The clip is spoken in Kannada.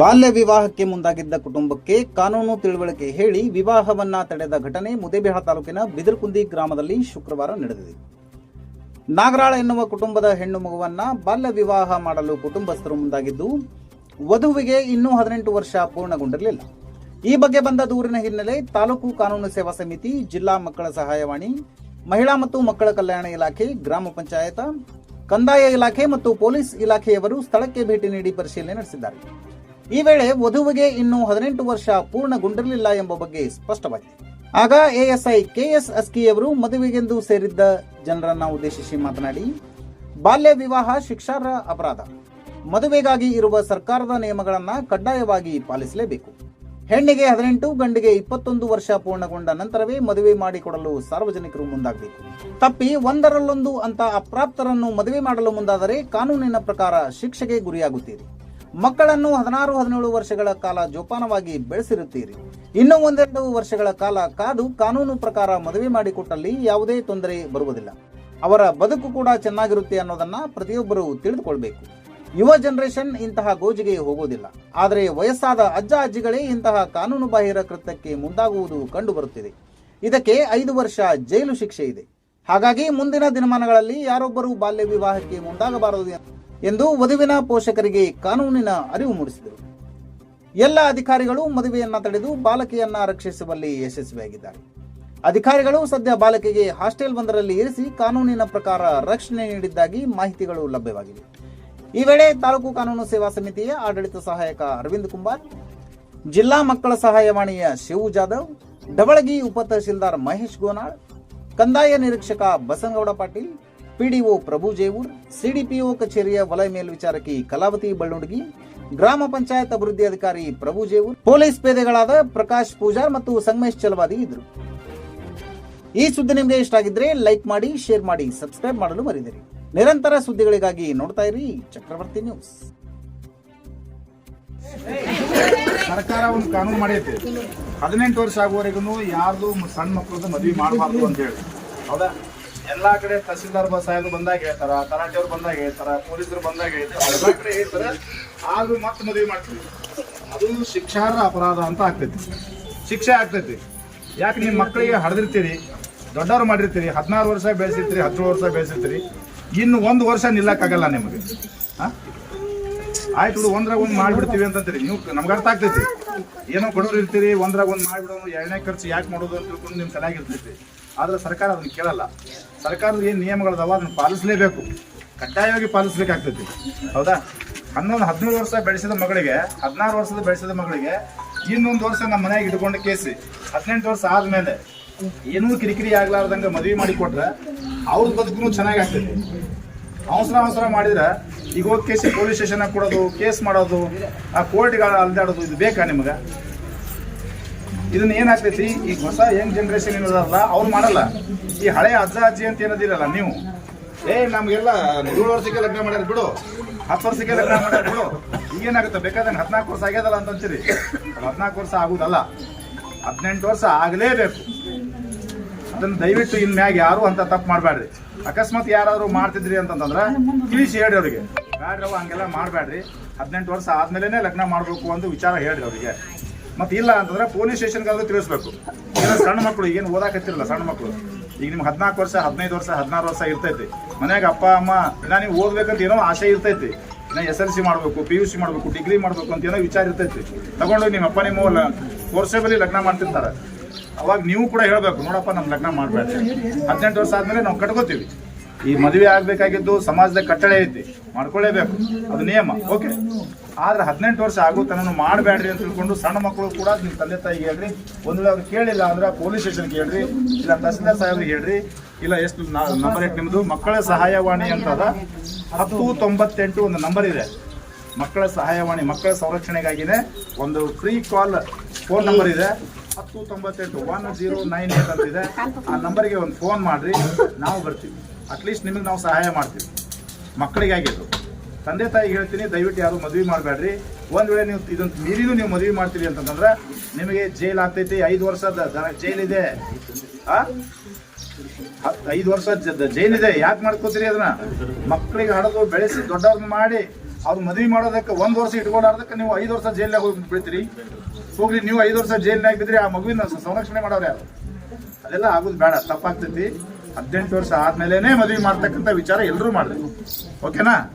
ಬಾಲ್ಯ ವಿವಾಹಕ್ಕೆ ಮುಂದಾಗಿದ್ದ ಕುಟುಂಬಕ್ಕೆ ಕಾನೂನು ತಿಳುವಳಿಕೆ ಹೇಳಿ ವಿವಾಹವನ್ನ ತಡೆದ ಘಟನೆ ಮುದೇಬಿಹಾಳ ತಾಲೂಕಿನ ಬಿದರ್ಕುಂದಿ ಗ್ರಾಮದಲ್ಲಿ ಶುಕ್ರವಾರ ನಡೆದಿದೆ. ನಾಗರಾಳ ಎನ್ನುವ ಕುಟುಂಬದ ಹೆಣ್ಣು ಮಗುವನ್ನ ಬಾಲ್ಯ ವಿವಾಹ ಮಾಡಲು ಕುಟುಂಬಸ್ಥರು ಮುಂದಾಗಿದ್ದು, ವಧುವಿಗೆ ಇನ್ನೂ ಹದಿನೆಂಟು ವರ್ಷ ಪೂರ್ಣಗೊಂಡಿರಲಿಲ್ಲ. ಈ ಬಗ್ಗೆ ಬಂದ ದೂರಿನ ಹಿನ್ನೆಲೆ ತಾಲೂಕು ಕಾನೂನು ಸೇವಾ ಸಮಿತಿ, ಜಿಲ್ಲಾ ಮಕ್ಕಳ ಸಹಾಯವಾಣಿ, ಮಹಿಳಾ ಮತ್ತು ಮಕ್ಕಳ ಕಲ್ಯಾಣ ಇಲಾಖೆ, ಗ್ರಾಮ ಪಂಚಾಯತ, ಕಂದಾಯ ಇಲಾಖೆ ಮತ್ತು ಪೊಲೀಸ್ ಇಲಾಖೆಯವರು ಸ್ಥಳಕ್ಕೆ ಭೇಟಿ ನೀಡಿ ಪರಿಶೀಲನೆ ನಡೆಸಿದ್ದಾರೆ. ಈ ವೇಳೆ ವಧುವಿಗೆ ಇನ್ನೂ ಹದಿನೆಂಟು ವರ್ಷ ಪೂರ್ಣಗೊಂಡಿರಲಿಲ್ಲ ಎಂಬ ಬಗ್ಗೆ ಸ್ಪಷ್ಟವಾಗಿದೆ. ಆಗ ಎಎಸ್ಐ ಕೆಎಸ್ ಅಸ್ಕಿಯವರು ಮದುವೆಗೆಂದು ಸೇರಿದ್ದ ಜನರನ್ನ ಉದ್ದೇಶಿಸಿ ಮಾತನಾಡಿ, ಬಾಲ್ಯ ವಿವಾಹ ಶಿಕ್ಷಾರ್ಹ ಅಪರಾಧ. ಮದುವೆಗಾಗಿ ಇರುವ ಸರ್ಕಾರದ ನಿಯಮಗಳನ್ನ ಕಡ್ಡಾಯವಾಗಿ ಪಾಲಿಸಲೇಬೇಕು. ಹೆಣ್ಣಿಗೆ ಹದಿನೆಂಟು, ಗಂಡಿಗೆ ಇಪ್ಪತ್ತೊಂದು ವರ್ಷ ಪೂರ್ಣಗೊಂಡ ನಂತರವೇ ಮದುವೆ ಮಾಡಿಕೊಡಲು ಸಾರ್ವಜನಿಕರು ಮುಂದಾಗಬೇಕು. ತಪ್ಪಿ ಒಂದರಲ್ಲೊಂದು ಅಂತ ಅಪ್ರಾಪ್ತರನ್ನು ಮದುವೆ ಮಾಡಲು ಮುಂದಾದರೆ ಕಾನೂನಿನ ಪ್ರಕಾರ ಶಿಕ್ಷೆಗೆ ಗುರಿಯಾಗುತ್ತೀರಿ. ಮಕ್ಕಳನ್ನು ಹದಿನಾರು, ಹದಿನೇಳು ವರ್ಷಗಳ ಕಾಲ ಜೋಪಾನವಾಗಿ ಬೆಳೆಸಿರುತ್ತೀರಿ. ಇನ್ನು ಒಂದೆರಡು ವರ್ಷಗಳ ಕಾಲ ಕಾದು ಕಾನೂನು ಪ್ರಕಾರ ಮದುವೆ ಮಾಡಿಕೊಟ್ಟಲ್ಲಿ ಯಾವುದೇ ತೊಂದರೆ ಬರುವುದಿಲ್ಲ. ಅವರ ಬದುಕು ಕೂಡ ಚೆನ್ನಾಗಿರುತ್ತೆ ಅನ್ನೋದನ್ನ ಪ್ರತಿಯೊಬ್ಬರು ತಿಳಿದುಕೊಳ್ಬೇಕು. ಯುವ ಜನರೇಷನ್ ಇಂತಹ ಗೋಜಿಗೆ ಹೋಗುವುದಿಲ್ಲ. ಆದರೆ ವಯಸ್ಸಾದ ಅಜ್ಜ ಅಜ್ಜಿಗಳೇ ಇಂತಹ ಕಾನೂನು ಬಾಹಿರ ಕೃತ್ಯಕ್ಕೆ ಮುಂದಾಗುವುದು ಕಂಡುಬರುತ್ತಿದೆ. ಇದಕ್ಕೆ ಐದು ವರ್ಷ ಜೈಲು ಶಿಕ್ಷೆ ಇದೆ. ಹಾಗಾಗಿ ಮುಂದಿನ ದಿನಮಾನಗಳಲ್ಲಿ ಯಾರೊಬ್ಬರೂ ಬಾಲ್ಯ ವಿವಾಹಕ್ಕೆ ಮುಂದಾಗಬಾರದು ಎಂದು ವಧುವಿನ ಪೋಷಕರಿಗೆ ಕಾನೂನಿನ ಅರಿವು ಮೂಡಿಸಿದರು. ಎಲ್ಲ ಅಧಿಕಾರಿಗಳು ಮದುವೆಯನ್ನ ತಡೆದು ಬಾಲಕಿಯನ್ನ ರಕ್ಷಿಸುವಲ್ಲಿ ಯಶಸ್ವಿಯಾಗಿದ್ದಾರೆ. ಅಧಿಕಾರಿಗಳು ಸದ್ಯ ಬಾಲಕಿಗೆ ಹಾಸ್ಟೆಲ್ ಒಂದರಲ್ಲಿ ಇರಿಸಿ ಕಾನೂನಿನ ಪ್ರಕಾರ ರಕ್ಷಣೆ ನೀಡಿದ್ದಾಗಿ ಮಾಹಿತಿಗಳು ಲಭ್ಯವಾಗಿವೆ. ಈ ವೇಳೆ ತಾಲೂಕು ಕಾನೂನು ಸೇವಾ ಸಮಿತಿಯ ಆಡಳಿತ ಸಹಾಯಕ ಅರವಿಂದ್ ಕುಮಾರ್ ಜಿಲ್ಲಾ ಮಕ್ಕಳ ಸಹಾಯವಾಣಿಯ ಶಿವು ಜಾಧವ್, ಡಬಳಗಿ ಉಪ ತಹಶೀಲ್ದಾರ್ ಮಹೇಶ್ ಗೋನಾಳ್, ಕಂದಾಯ ನಿರೀಕ್ಷಕ ಬಸನಗೌಡ ಪಾಟೀಲ್ ಪಿಡಿಒ ಪ್ರಭು ಜೇವೂರ್, ಸಿಡಿಪಿಒ ಕಚೇರಿಯ ವಲಯ ಮೇಲ್ವಿಚಾರಕಿ ಕಲಾವತಿ ಬಳ್ಳುಂಡಗಿ ಗ್ರಾಮ ಪಂಚಾಯತ್ ಅಭಿವೃದ್ಧಿ ಅಧಿಕಾರಿ ಪ್ರಭು ಜೇವೂರ್, ಪೊಲೀಸ್ ಪೇದೆಗಳಾದ ಪ್ರಕಾಶ್ ಪೂಜಾರ್ ಮತ್ತು ಸಂಗಮೇಶ್ ಚಲವಾದಿ ಇದ್ರು ಈ ಸುದ್ದಿ ನಿಮಗೆ ಇಷ್ಟ ಆಗಿದ್ರೆ ಲೈಕ್ ಮಾಡಿ, ಶೇರ್ ಮಾಡಿ, ಸಬ್ಸ್ಕ್ರೈಬ್ ಮಾಡಲು ಮರಿದಿರಿ ನಿರಂತರ ಸುದ್ದಿಗಳಿಗಾಗಿ ನೋಡ್ತಾ ಇರಿ ಚಕ್ರವರ್ತಿ ನ್ಯೂಸ್. ಸರ್ಕಾರ ಒಂದು ಕಾನೂನು ಮಾಡೈತಿ ಹದಿನೆಂಟು ವರ್ಷ ಆಗುವವರೆಗೂ ಯಾರ್ದು ಸಣ್ಣ ಮಕ್ಕಳದ್ದು ಮದುವೆ ಮಾಡಬಾರ್ದು ಅಂತ ಹೇಳಿ. ಹೌದಾ? ಎಲ್ಲಾ ಕಡೆ ತಹಸೀಲ್ದಾರ್ ಸಾಹೇಬ್ ಬಂದಾಗ ಹೇಳ್ತಾರ ತಲಾಟಿಯವ್ರು ಬಂದಾಗ ಹೇಳ್ತಾರ, ಪೊಲೀಸರು ಬಂದಾಗ ಹೇಳ್ತಾರ, ಎಲ್ಲಾ ಕಡೆ ಹೇಳ್ತಾರ. ಆದ್ರೂ ಮತ್ತೆ ಮದುವೆ ಮಾಡ್ತೀವಿ. ಅದು ಶಿಕ್ಷಾರ್ಹ ಅಪರಾಧ ಅಂತ ಆಗ್ತೈತಿ. ಶಿಕ್ಷೆ ಆಗ್ತೈತಿ. ಯಾಕೆ ನಿಮ್ಮ ಮಕ್ಕಳಿಗೆ ಹಡ್ದಿರ್ತೀರಿ ದೊಡ್ಡವ್ರು ಮಾಡಿರ್ತೀರಿ. ಹದಿನಾರು ವರ್ಷ ಬೆಳೆಸಿರ್ತೀರಿ ಹದಿನೇಳು ವರ್ಷ ಬೆಳೆಸಿರ್ತೀರಿ. ಇನ್ನು ಒಂದು ವರ್ಷ ನಿಲ್ಲಕ್ಕಾಗಲ್ಲ ನಿಮಗೆ. ಹಾಂ ಆಯ್ತು ಬಿಡು, ಒಂದ್ರಾಗ ಒಂದು ಮಾಡ್ಬಿಡ್ತೀವಿ ಅಂತಂತೀರಿ. ನೀವು ನಮ್ಗೆ ಅರ್ಥ ಆಗ್ತೈತಿ. ಏನೋ ಕೊಡೋರು ಇರ್ತೀರಿ, ಒಂದ್ರಾಗ ಒಂದು ಮಾಡ್ಬಿಡೋನು, ಎರಡನೇ ಖರ್ಚು ಯಾಕೆ ಮಾಡೋದು ಅಂತ ತಿಳ್ಕೊಂಡು ನಿಮ್ಗೆ ಚೆನ್ನಾಗಿರ್ತೈತಿ ಆದ್ರೆ ಸರ್ಕಾರ ಅದನ್ನ ಕೇಳಲ್ಲ. ಸರ್ಕಾರದ ಏನು ನಿಯಮಗಳದಾವ ಅದನ್ನ ಪಾಲಿಸಲೇಬೇಕು. ಕಡ್ಡಾಯವಾಗಿ ಪಾಲಿಸ್ಬೇಕಾಗ್ತೈತಿ. ಹೌದಾ? ಹನ್ನೊಂದು ಹದಿನೇಳು ವರ್ಷ ಬೆಳೆಸಿದ ಮಗಳಿಗೆ, ಹದಿನಾರು ವರ್ಷದ ಬೆಳೆಸಿದ ಮಗಳಿಗೆ ಇನ್ನೊಂದು ವರ್ಷ ನಮ್ಮ ಮನೆಯಾಗ ಇಟ್ಕೊಂಡು ಕೇಸಿ. ಹದಿನೆಂಟು ವರ್ಷ ಆದ್ಮೇಲೆ ಏನೂ ಕಿರಿಕಿರಿ ಆಗ್ಲಾರ್ದಂಗೆ ಮದುವೆ ಮಾಡಿ ಕೊಟ್ರೆ ಅವ್ರ ಬದುಕು ಚೆನ್ನಾಗಿ ಆಗ್ತೈತಿ. ಅವಸರ ಅವಸರ ಮಾಡಿದ್ರೆ ಈಗ ಹೋಗಿ ಕೇಸಿ ಪೊಲೀಸ್ ಸ್ಟೇಷನ್ ಕೊಡೋದು, ಕೇಸ್ ಮಾಡೋದು, ಆ ಕೋರ್ಟ್ಗಳ ಅಲ್ದಾಡೋದು ಇದು ಬೇಕಾ ನಿಮ್ಗೆ? ಇದನ್ನ ಏನಾಗ್ತೈತಿ ಈಗ ಹೊಸ ಯಂಗ್ ಜನರೇಷನ್ ಏನದಲ್ಲ ಅವ್ರು ಮಾಡಲ್ಲ. ಈ ಹಳೆ ಅಜ್ಜ ಅಜ್ಜಿ ಅಂತ ಏನದಿರಲ್ಲ ನೀವು? ಏ ನಮ್ಗೆಲ್ಲ ಏಳು ವರ್ಷಕ್ಕೆ ಲಗ್ನ ಮಾಡ್ಯಾರ ಬಿಡು. ಹತ್ತು ವರ್ಷಕ್ಕೆ ಲಗ್ನ ಮಾಡ್ಯಾರ ಬಿಡು. ಈಗೇನಾಗುತ್ತೆ? ಬೇಕಾದ್ರೆ ಹದಿನಾಲ್ಕು ವರ್ಷ ಆಗ್ಯದಲ್ಲ ಅಂತ ಅಂತೀರಿ. ಹದಿನಾಲ್ಕು ವರ್ಷ ಆಗುದಲ್ಲ. ಹದಿನೆಂಟು ವರ್ಷ ಆಗಲೇಬೇಕು. ಅದನ್ನ ದಯವಿಟ್ಟು ಇನ್ ಮ್ಯಾಗ ಯಾರು ಅಂತ ತಪ್ಪು ಮಾಡಬೇಡ್ರಿ ಅಕಸ್ಮಾತ್ ಯಾರಾದರೂ ಮಾಡ್ತಿದ್ರಿ ಅಂತಂದ್ರೆ ತಿಳಿಸಿ ಹೇಳಿ ಅವ್ರಿಗೆ. ಬ್ಯಾಡ್ರವ ಹಂಗೆಲ್ಲ ಮಾಡಬೇಡ್ರಿ ಹದಿನೆಂಟು ವರ್ಷ ಆದ್ಮೇಲೆ ಲಗ್ನ ಮಾಡಬೇಕು ಅಂತ ವಿಚಾರ ಹೇಳ್ರಿ ಅವ್ರಿಗೆ. ಮತ್ತೆ ಇಲ್ಲ ಅಂತಂದ್ರೆ ಪೊಲೀಸ್ ಸ್ಟೇಷನ್ಗಾದ್ರೂ ತಿಳಿಸ್ಬೇಕು. ಏನೋ ಸಣ್ಣ ಮಕ್ಕಳು ಏನು ಓದಾಕತ್ತಿರಲ್ಲ ಸಣ್ಣ ಮಕ್ಕಳು ಈಗ ನಿಮ್ಗೆ ಹದಿನಾಲ್ಕು ವರ್ಷ, ಹದಿನೈದು ವರ್ಷ, ಹದಿನಾರು ವರ್ಷ ಇರ್ತೈತಿ. ಮನ್ಯಾಗ ಅಪ್ಪ, ಅಮ್ಮ, ಇನ್ನ ನೀವು ಓದ್ಬೇಕಂತ ಏನೋ ಆಸೆ ಇರ್ತೈತಿ. ಇನ್ನ ಎಸ್ ಎಲ್ ಸಿ ಮಾಡಬೇಕು, ಪಿ ಯು ಸಿ ಮಾಡಬೇಕು, ಡಿಗ್ರಿ ಮಾಡಬೇಕು ಅಂತ ಏನೋ ವಿಚಾರ ಇರ್ತೈತಿ. ತಗೊಂಡೋಗಿ ನಿಮ್ಮ ಅಪ್ಪ, ನಿಮ್ಮ ಫೋರ್ಸೇಬಲಿ ಲಗ್ನ ಮಾಡ್ತಿರ್ತಾರೆ. ಅವಾಗ ನೀವು ಕೂಡ ಹೇಳಬೇಕು, ನೋಡಪ್ಪ ನಮ್ಮ ಲಗ್ನ ಮಾಡಬೇಡ್ರಿ ಹದಿನೆಂಟು ವರ್ಷ ಆದ್ಮೇಲೆ ನಾವು ಕಟ್ಕೋತೀವಿ. ಈ ಮದುವೆ ಆಗ್ಬೇಕಾಗಿದ್ದು ಸಮಾಜದ ಕಟ್ಟಳೆ ಐತಿ. ಮಾಡ್ಕೊಳ್ಳೇಬೇಕು. ಅದು ನಿಯಮ. ಓಕೆ? ಆದ್ರೆ ಹದಿನೆಂಟು ವರ್ಷ ಆಗೋ ತನ ಮಾಡಬೇಡ್ರಿ ಅಂತ ತಿಳ್ಕೊಂಡು ಸಣ್ಣ ಮಕ್ಕಳು ಕೂಡ ನಿಮ್ಮ ತಂದೆ ತಾಯಿಗೆ ಹೇಳ್ರಿ. ಒಂದು ಅವ್ರು ಕೇಳಿಲ್ಲ ಅಂದ್ರೆ ಪೊಲೀಸ್ ಸ್ಟೇಷನ್ಗೆ ಹೇಳ್ರಿ, ಇಲ್ಲ ತಹಸೀಲ್ದಾರ್ ಸಾಹೇಬ್ರಿಗೆ ಹೇಳ್ರಿ, ಇಲ್ಲ ಎಷ್ಟು ನಂಬರ್ ಏಟ್ ನಿಮ್ಮದು ಮಕ್ಕಳ ಸಹಾಯವಾಣಿ ಅಂತದ ಹತ್ತು ತೊಂಬತ್ತೆಂಟು ಒಂದು ನಂಬರ್ ಇದೆ. ಮಕ್ಕಳ ಸಹಾಯವಾಣಿ, ಮಕ್ಕಳ ಸಂರಕ್ಷಣೆಗಾಗಿನೇ ಒಂದು ಫ್ರೀ ಕಾಲ್ ಫೋನ್ ನಂಬರ್ ಇದೆ. ಹತ್ತು ತೊಂಬತ್ತೆಂಟು ಒನ್ ಜೀರೋ ನೈನ್ ಏಟ್ ಅಂತ ಇದೆ. ಆ ನಂಬರ್ಗೆ ಒಂದು ಫೋನ್ ಮಾಡ್ರಿ, ನಾವು ಬರ್ತೀವಿ. ಅಟ್ಲೀಸ್ಟ್ ನಿಮಗೆ ನಾವು ಸಹಾಯ ಮಾಡ್ತೀವಿ. ಮಕ್ಕಳಿಗಾಗಿದ್ದು. ತಂದೆ ತಾಯಿ ಹೇಳ್ತೀನಿ, ದಯವಿಟ್ಟು ಯಾರು ಮದುವೆ ಮಾಡಬೇಡ್ರಿ. ಒಂದ್ ವೇಳೆ ನೀವು ಇದನ್ನು ಮೀರಿನೂ ನೀವು ಮದುವೆ ಮಾಡ್ತೀರಿ ಅಂತಂದ್ರೆ ನಿಮಗೆ ಜೈಲ್ ಆಗ್ತೈತಿ, ಐದು ವರ್ಷದ ದ- ಜೈಲ್ ಇದೆ. ಆ? ಹತ್- ಐದು ವರ್ಷ ಇದೆ, ಯಾಕೆ ಮಾಡ್ಕೋತೀರಿ ಅದನ್ನ? ಮಕ್ಕಳಿಗೆ ಹಡದು ಬೆಳೆಸಿ ದೊಡ್ಡವ್ರನ್ನ ಮಾಡಿ ಅವ್ರು ಮದುವೆ ಮಾಡೋದಕ್ಕೆ ಒಂದು ವರ್ಷ ಇಟ್ಕೊಂಡಾರ್ದಕ್ಕೆ ನೀವು ಐದು ವರ್ಷ ಜೈಲ್ನಾಗ ಹೋಗಿ ಬಿಡ್ತೀರಿ. ಹೋಗ್ಲಿ ನೀವು ಐದು ವರ್ಷ ಜೈಲ್ನಾಗ ಬಿದ್ರಿ ಆ ಮಗುವಿನ ಸಂರಕ್ಷಣೆ ಮಾಡೋರು ಯಾರು? ಅದೆಲ್ಲ ಆಗೋದು ಬೇಡ, ತಪ್ಪಾಗ್ತೈತಿ. ಹದಿನೆಂಟು ವರ್ಷ ಆದ್ಮೇಲೆ ಮದುವೆ ಮಾಡ್ತಕ್ಕಂಥ ವಿಚಾರ ಎಲ್ಲರೂ ಮಾಡ್ರಿ. ಓಕೆನಾ?